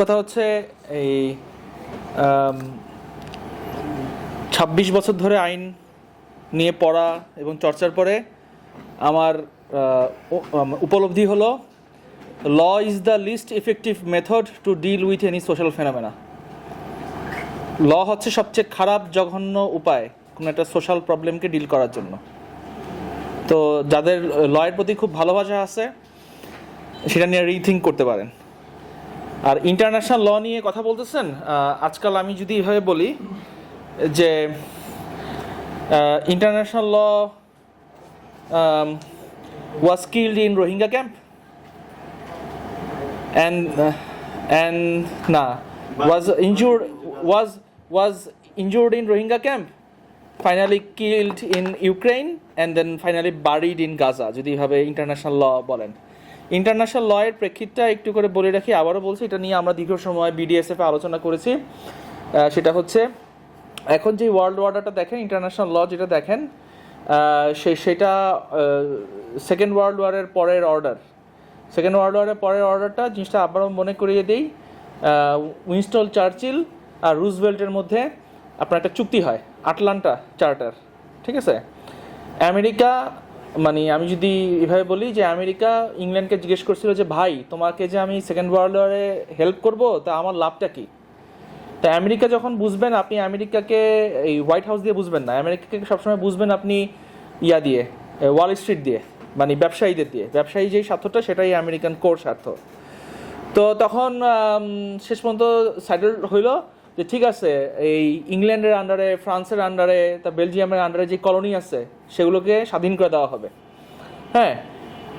কথা হচ্ছে এই ছাব্বিশ বছর ধরে আইন নিয়ে পড়া এবং চর্চার পরে আমার উপলব্ধি হলো law is the least effective method to deal with any social phenomena law হচ্ছে সবচেয়ে খারাপ, জঘন্য উপায় কোনো একটা সোশ্যাল প্রবলেমকে ডিল করার জন্য। তো যাদের লয়ের প্রতি খুব ভালোবাসা আছে, সেটা নিয়ে রিথিঙ্ক করতে পারেন। আর ইন্টারন্যাশনাল ল নিয়ে কথা বলতেছেন আজকাল আমি যদি এভাবে বলি যে international law was killed in Rohingya camp and and না was injured was was injured in Rohingya camp finally killed in Ukraine and then finally buried in Gaza যদি এভাবে ইন্টারন্যাশনাল ল বলেন। ইন্টারন্যাশনাল লয়ের প্রেক্ষিতটা একটু করে বলে রাখি, আবারও বলছি, এটা নিয়ে আমরা দীর্ঘ সময় বিডিএসএফে আলোচনা করেছি। সেটা হচ্ছে, এখন যে ওয়ার্ল্ড অর্ডারটা দেখেন ইন্টারন্যাশনাল ল যেটা দেখেন সে, সেটা সেকেন্ড ওয়ার্ল্ড ওয়ারের পরের অর্ডার সেকেন্ড ওয়ার্ল্ড ওয়ারের পরের অর্ডারটা জিনিসটা আবারও মনে করিয়ে দিই উইনস্টল চার্চিল আর রুজভেল্টের মধ্যে আপনার একটা চুক্তি হয় আটলান্টা চার্টার ঠিক আছে? আমেরিকা মানে আমি যদি এভাবে বলি যে আমেরিকা ইংল্যান্ডকে জিজ্ঞেস করছিল যে, ভাই, তোমাকে যে আমি সেকেন্ড ওয়ার্ল্ড ওয়ারে হেল্প করব, তা আমার লাভটা কি? তা আমেরিকা যখন বুঝবেন, আপনি আমেরিকাকে এই হোয়াইট হাউস দিয়ে বুঝবেন না। আমেরিকাকে সবসময় বুঝবেন আপনি ইয়া দিয়ে ওয়াল স্ট্রিট দিয়ে মানে ব্যবসায়ীদের দিয়ে। ব্যবসায়ী যেই স্বার্থটা, সেটাই আমেরিকান কোর স্বার্থ। তো তখন শেষ পর্যন্ত সাইডেল হইল। যে ঠিক আছে, এই ইংল্যান্ডের আন্ডারে ফ্রান্সের আন্ডারে তা বেলজিয়ামের আন্ডারে যে কলোনি আছে, সেগুলোকে স্বাধীন করে দেওয়া হবে। হ্যাঁ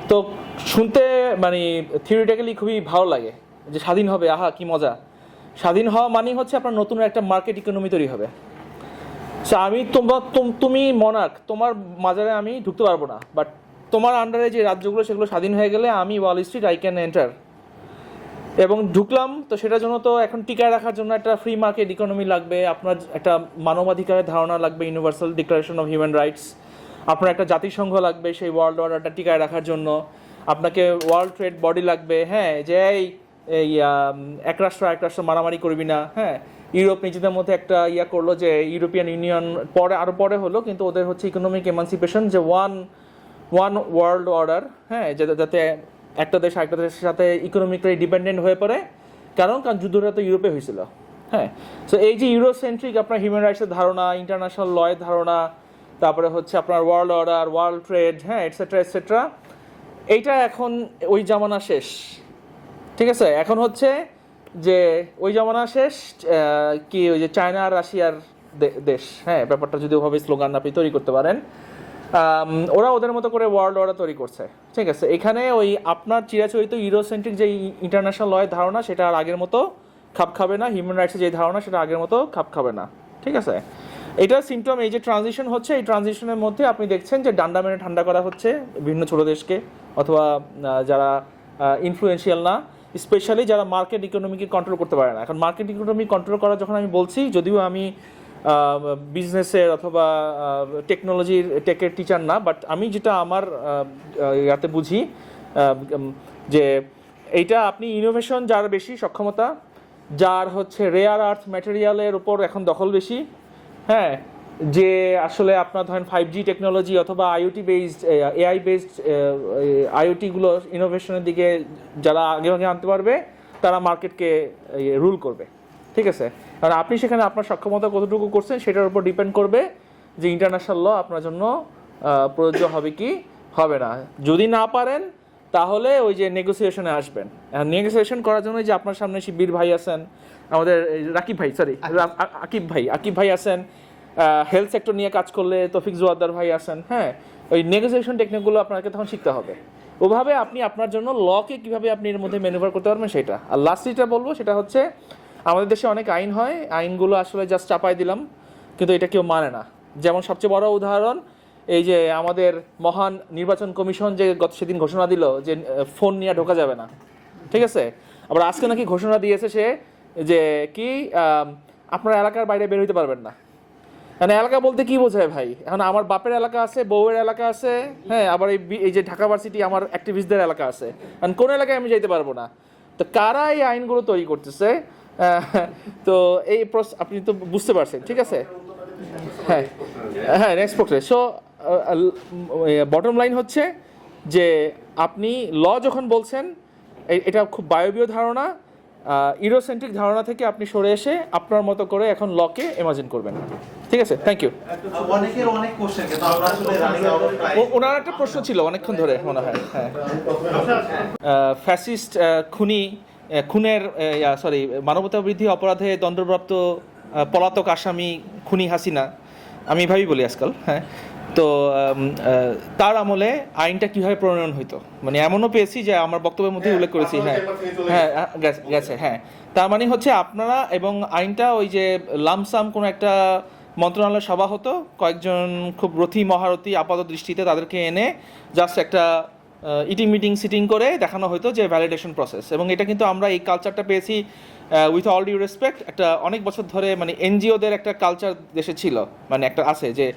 তো শুনতে মানে থিওরিটিক্যালি খুবই ভালো লাগে যে স্বাধীন হবে, আহা, কি মজা। স্বাধীন হওয়া মানেই হচ্ছে আপনার নতুন একটা মার্কেট ইকোনমি তৈরি হবে। সো আমি তোমার, তুমি মনার্ক তোমার মাজারে আমি ঢুকতে পারব না। বাট তোমার আন্ডারে যে রাজ্যগুলো, সেগুলো স্বাধীন হয়ে গেলে আমি Wall Street I can enter এবং ঢুকলাম, তো সেটার জন্য তো এখন টিকায় রাখার জন্য একটা ফ্রি মার্কেট ইকোনমি লাগবে, আপনার একটা মানবাধিকারের ধারণা লাগবে Universal Declaration of Human Rights আপনার একটা জাতিসংঘ লাগবে, সেই ওয়ার্ল্ড অর্ডারটা টিকায় রাখার জন্য, আপনাকে ওয়ার্ল্ড ট্রেড বডি লাগবে হ্যাঁ যে এই এক রাষ্ট্র এক রাষ্ট্র মারামারি করবি না হ্যাঁ ইউরোপ নিজেদের মধ্যে একটা ইয়া করল যে ইউরোপিয়ান ইউনিয়ন পরে আরও পরে হলো, কিন্তু ওদের হচ্ছে ইকোনমিক এমানসিপেশন যে ওয়ান ওয়ান ওয়ার্ল্ড অর্ডার হ্যাঁ যাতে একটা দেশ আরেকটা দেশের সাথে ইকোনমিক্যালি ডিপেন্ডেন্ট হয়ে পড়ে। কারণ কারণ যুদ্ধটা তো ইউরোপে হয়েছিল। হ্যাঁ? সো এই যে ইউরোসেন্ট্রিক আপনার হিউম্যান রাইটসের ধারণা ইন্টারন্যাশনাল লয়ের ধারণা, তারপরে হচ্ছে আপনার ওয়ার্ল্ড অর্ডার ওয়ার্ল্ড ট্রেড হ্যাঁ এটসেট্রা এটসেট্রা এইটা এখন ওই জামানা শেষ। ঠিক আছে? এখন হচ্ছে যে ওই জামানা শেষ কি ওই যে চায়না রাশিয়ার দেশ। হ্যাঁ ব্যাপারটা যদি ওভাবে স্লোগান আপনি তৈরি করতে পারেন। ওরা ওদের মতো করে ওয়ার্ল্ড অর্ডার তৈরি করছে। ঠিক আছে? এখানে ওই আপনার চিরাচরিত ইউরোসেন্ট্রিক যে ইন্টারন্যাশনাল লয়ের ধারণা, সেটা আর আগের মতো খাপ খাবে না। হিউম্যান রাইটসের যে ধারণা, সেটা আগের মতো খাপ খাবে না। ঠিক আছে? এটা সিমটম এই যে ট্রানজিশন হচ্ছে, এই ট্রানজিশনের মধ্যে আপনি দেখছেন যে ডান্ডা মেনে ঠান্ডা করা হচ্ছে বিভিন্ন ছোট দেশকে, অথবা যারা ইনফ্লুয়েন্সিয়াল না স্পেশালি যারা মার্কেট ইকোনমিকে কন্ট্রোল করতে পারে না। এখন মার্কেট ইকোনমি কন্ট্রোল করা যখন আমি বলছি, যদিও আমি বিজনেসের অথবা টেকনোলজির টেকের টিচার না বাট আমি যেটা আমার ইয়াতে বুঝি যে এইটা আপনি ইনোভেশন যার বেশি সক্ষমতা, যার হচ্ছে রেয়ার আর্থ ম্যাটেরিয়ালের উপর এখন দখল বেশি হ্যাঁ যে আসলে আপনার ধরেন ফাইভ জি টেকনোলজি অথবা আইওটি বেসড এআই বেসড আইওটিগুলো ইনোভেশনের দিকে যারা আগে আগে আনতে পারবে, তারা মার্কেটকে রুল করবে, ঠিক আছে? কারণ আপনি সেখানে আপনার সক্ষমতা কতটুকু করছেন সেটার উপর ডিপেন্ড করবে যে ইন্টারন্যাশনাল ল আপনার জন্য প্রযোজ্য হবে কি হবে না। যদি না পারেন তাহলে ওই যে নেগোসিয়েশনে আসবেন। নেগোসিয়েশন করার জন্য যে আপনার সামনে শিবির ভাই আছেন আমাদের রাকিব ভাই সরি আকিব। ভাই আকিব ভাই আছেন হেলথ সেক্টর নিয়ে কাজ করলে তফিক জোয়াদ্দার ভাই আছেন হ্যাঁ ওই নেগোসিয়েশন টেকনিকগুলো আপনাকে তখন শিখতে হবে। ওভাবে আপনি আপনার জন্য লকে কীভাবে আপনি এর মধ্যে ম্যানুভার করতে পারবেন সেটা। আর লাস্ট যেটা বলব সেটা হচ্ছে আমাদের দেশে অনেক আইন হয়, আইনগুলো আসলে জাস্ট চাপাই দিলাম, কিন্তু এটা কেউ মানে না। যেমন সবচেয়ে বড় উদাহরণ, এই যে আমাদের মহান নির্বাচন কমিশন যে গত সেদিন ঘোষণা দিল যে ফোন নিয়ে ঢোকা যাবে না। ঠিক আছে? আবার আজকে নাকি ঘোষণা দিয়েছে সে যে কি আপনার এলাকার বাইরে বের হইতে পারবেন না। মানে এলাকা বলতে কি বোঝায় ভাই? এখন আমার বাপের এলাকা আছে, বউয়ের এলাকা আছে হ্যাঁ আবার এই এই যে ঢাকা ভার্সিটি আমার অ্যাক্টিভিস্টদের এলাকা আছে। কারণ কোন এলাকায় আমি যাইতে পারব না? তো কারা এই আইনগুলো তৈরি করতেছে? তো এই আপনি তো বুঝতে পারছেন ঠিক আছে? হ্যাঁ হ্যাঁ নেক্সট সো বটম লাইন হচ্ছে যে আপনি ল যখন বলছেন এটা খুব বায়বীয় ধারণা ইরোসেন্ট্রিক ধারণা থেকে আপনি সরে এসে আপনার মতো করে এখন লকে ইমাজিন করবেন। ঠিক আছে? থ্যাংক ইউ অনেকের অনেক কোশ্চেন কিন্তু আমরা আসলে রানিং আউট ওনার একটা প্রশ্ন ছিল অনেকক্ষণ ধরে মনে হয় হ্যাঁ। ফ্যাসিস্ট খুনি আহ, খুনের সরি মানবতা বৃদ্ধি অপরাধে দণ্ডপ্রাপ্ত পলাতক আসামি খুনি হাসিনা। আমি এভাবেই বলি আজকাল হ্যাঁ? তো তার আমলে আইনটা কীভাবে প্রণয়ন হইতো? মানে এমনও পেয়েছি যে আমার বক্তব্যের মধ্যে উল্লেখ করেছি হ্যাঁ। হ্যাঁ গেছে। হ্যাঁ। তার মানে হচ্ছে আপনারা এবং আইনটা ওই যে লামসাম কোনো একটা মন্ত্রণালয় সভা হতো কয়েকজন খুব রথী মহারথী আপাত দৃষ্টিতে তাদেরকে এনে জাস্ট একটা ইটিং মিটিং সিটিং করে দেখানো হতো যে ভ্যালিডেশন প্রসেস এবং এটা কিন্তু আমরা এই কালচারটা পেয়েছি উইথ অল ডিউ রেসপেক্ট একটা অনেক বছর ধরে মানে এনজিওদের একটা কালচার দেশে ছিল। মানে একটা আছে যে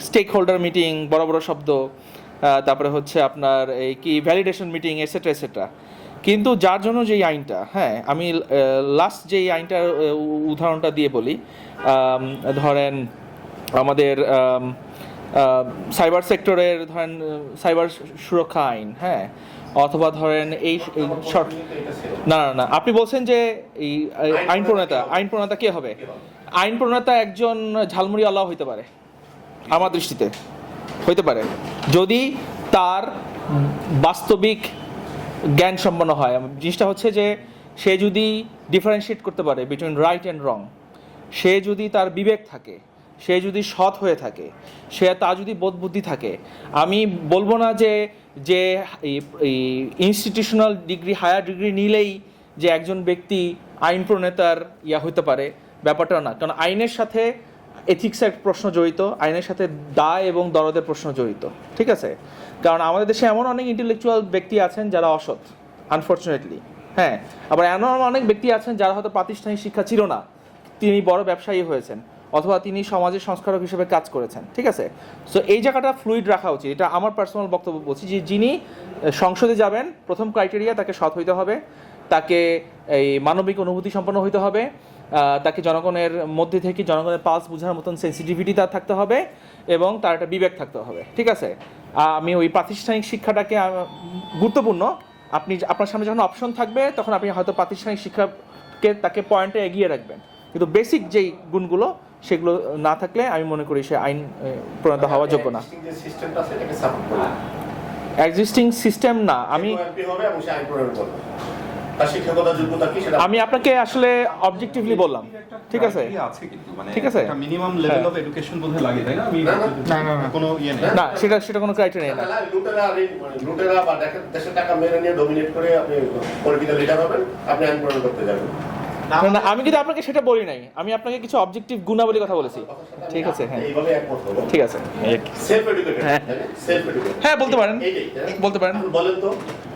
স্টেক হোল্ডার মিটিং বড় বড় শব্দ তারপরে হচ্ছে আপনার এই কি ভ্যালিডেশন মিটিং এসেট্রা এসেট্রা কিন্তু যার জন্য যেই আইনটা হ্যাঁ আমি লাস্ট যেই আইনটার উদাহরণটা দিয়ে বলি ধরেন আমাদের সাইবার সেক্টরের ধরেন সাইবার সুরক্ষা আইন হ্যাঁ? অথবা ধরেন এই শর্ট না না না, আপনি বলছেন যে এই আইন প্রণেতা আইন প্রণেতা কে হবে? আইন প্রণেতা একজন ঝালমুড়ি আল্লাহ হইতে পারে, আমার দৃষ্টিতে। হইতে পারে। যদি তার বাস্তবিক জ্ঞান সম্পন্ন হয় জিনিসটা হচ্ছে যে সে যদি ডিফারেন্সিয়েট করতে পারে বিটুইন রাইট অ্যান্ড রং সে যদি তার বিবেক থাকে সে যদি সৎ হয়ে থাকে, সে তা যদি বোধ বুদ্ধি থাকে, আমি বলব না যে যে ইনস্টিটিউশনাল ডিগ্রি হায়ার ডিগ্রি নিলেই যে একজন ব্যক্তি আইন প্রণেতার ইয়া হতে পারে, ব্যাপারটা না। কারণ আইনের সাথে এথিক্সের প্রশ্ন জড়িত, আইনের সাথে দায় এবং দরদের প্রশ্ন জড়িত। ঠিক আছে? কারণ আমাদের দেশে এমন অনেক ইন্টেলেকচুয়াল ব্যক্তি আছেন যারা অসৎ আনফর্চুনেটলি হ্যাঁ? আবার এমন অনেক ব্যক্তি আছেন যারা হয়তো প্রাতিষ্ঠানিক শিক্ষা ছিল না। তিনি বড় ব্যবসায়ী হয়েছেন। অথবা তিনি সমাজের সংস্কারক হিসেবে কাজ করেছেন, ঠিক আছে? সো এই জায়গাটা ফ্লুইড রাখা উচিত। এটা আমার পার্সোনাল বক্তব্য বলছি যে যিনি সংসদে যাবেন, প্রথম ক্রাইটেরিয়া তাকে সৎ হইতে হবে, তাকে এই মানবিক অনুভূতি সম্পন্ন হইতে হবে তাকে জনগণের মধ্যে থেকে জনগণের পালস বোঝার মতন সেন্সিটিভিটি তার থাকতে হবে এবং তার একটা বিবেক থাকতে হবে, ঠিক আছে? আমি ওই প্রাতিষ্ঠানিক শিক্ষাটাকে গুরুত্বপূর্ণ। আপনি আপনার সামনে যখন অপশন থাকবে, তখন আপনি হয়তো প্রাতিষ্ঠানিক শিক্ষাকে তাকে পয়েন্টে এগিয়ে রাখবেন। কিন্তু বেসিক যেই গুণগুলো সেগুলো না থাকলে আমি মনে করি সে আইন প্রণীত হওয়া যোগ্য না। যে সিস্টেমটা সেটাকে সাপোর্ট করে এক্সিস্টিং সিস্টেম না আমি আমি আপনাকে আসলে অবজেক্টিভলি বললাম। ঠিক আছে? মানে ঠিক আছে? Minimum level. অফ এডুকেশন বোধহয় লাগে তাই না? না, না। না, না, না। কোনো ইয়ে নেই। না সেটা সেটা কোনো ক্রাইটেরিয়া না না, লুটেরা মানে লুটেরা বা দেশের টাকা মেরে নিয়ে ডমিনেট করে আপনি পলিটিক্যাল লিডার হবেন আপনি আইন প্রণয়ন করতে যাবেন। না, না, আমি কিন্তু আপনাকে সেটা বলি নাই। আমি আপনাকে কিছু অবজেক্টিভ গুণাবলীর কথা বলেছি। ঠিক আছে হ্যাঁ। ঠিক আছে। সেলফ এডুকেটেড হ্যাঁ। সেলফ এডুকেটেড হ্যাঁ বলতে পারেন। হ্যাঁ? বলতে পারেন। বলেন তো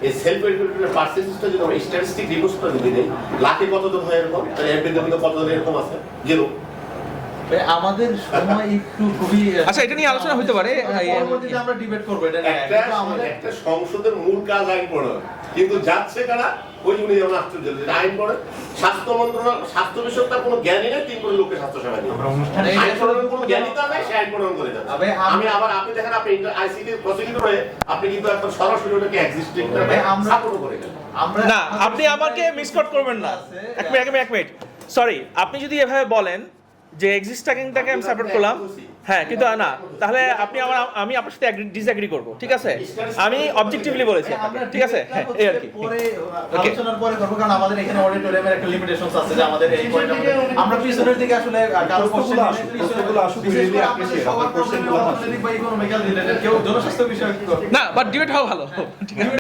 এই সেলফ এডুকেটেড পার্সেন্টেজটা যদি আমরা স্ট্যাটিস্টিক রিপোর্টটা যদি দেই লাখে কতজন হয় এরকম? তাহলে এমপি কতজন এরকম আছে? জিরো। আমাদের সময় একটু খুবই আচ্ছা, এটা নিয়ে আলোচনা হতে পারে। পরবর্তীতে আমরা ডিবেট করব এটা একটা কিন্তু আমাদের একটা সংসদের মূল কাজ আইন প্রণয়ন। কিন্তু যাচ্ছে কারা? ওই জন্য যেমন আশ্চর্য আইন করে। স্বাস্থ্য মন্ত্রণালয় স্বাস্থ্য বিষয়ক তার কোনো জ্ঞানই নেই তিন কোটি স্বাস্থ্য সেবা দিয়ে মানে আইন কোনো জ্ঞানই তার নাই সে আইন প্রণয়ন করে যাবে আমি আবার আপনি দেখেন আপনি আইসিটি প্রসিকিউট হয়ে আপনি কিন্তু একদম সরাসরি ওটাকে এক্সিস্টিং সাপোর্ট করে গেলেন। না আপনি আমাকে মিসকট করবেন না। এক মিনিট এক মিনিট সরি আপনি যদি এভাবে বলেন যে এক্সিস্টিংটাকে আমি সাপোর্ট করলাম। হ্যাঁ কিন্তু না তাহলে আপনি আমার আমি আপনার সাথে ডিসএগ্রি করব ঠিক আছে? আমি অবজেক্টিভলি বলেছি ঠিক আছে? হ্যাঁ এই আর কি। পরে আলোচনার পরে করব কারণ আমাদের এখানে অডিটোরিয়ামের একটা লিমিটেশনস আছে যে আমাদের এই পয়েন্ট আমরা পিছনের দিকে আসলে কারও কোশ্চেন আসুক, প্রশ্নগুলো আসুক, really appreciate আপনার প্রশ্নগুলো আসুক। ইকোনমিক্যাল রিলেটেড কেউ জনস্বাস্থ্য বিষয়ক না বাট ডিবেট হওয়া ভালো। ঠিক আছে